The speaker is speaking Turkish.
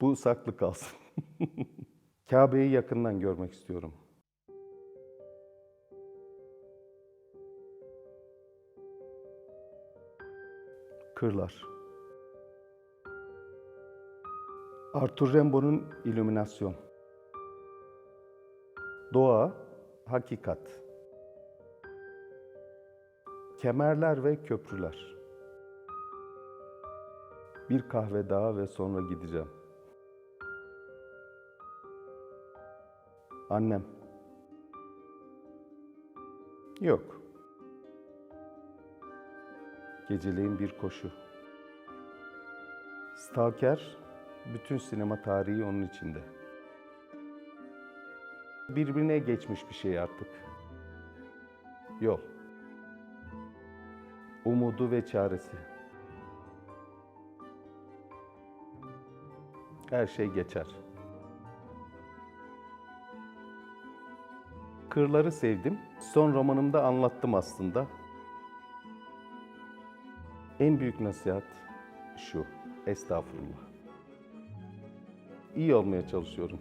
Bu saklı kalsın. Kabe'yi yakından görmek istiyorum. Kırlar. Arthur Rimbaud'un İllüminasyon. Doğa, hakikat. Kemerler ve köprüler. Bir kahve daha ve sonra gideceğim. Annem. Yok. Geceleyin bir koşu. Stalker, bütün sinema tarihi onun içinde. Birbirine geçmiş bir şey artık. Yol. Umudu ve çaresi. Her şey geçer. Kırları sevdim. Son romanımda anlattım aslında. En büyük nasihat şu. Estağfurullah. İyi olmaya çalışıyorum.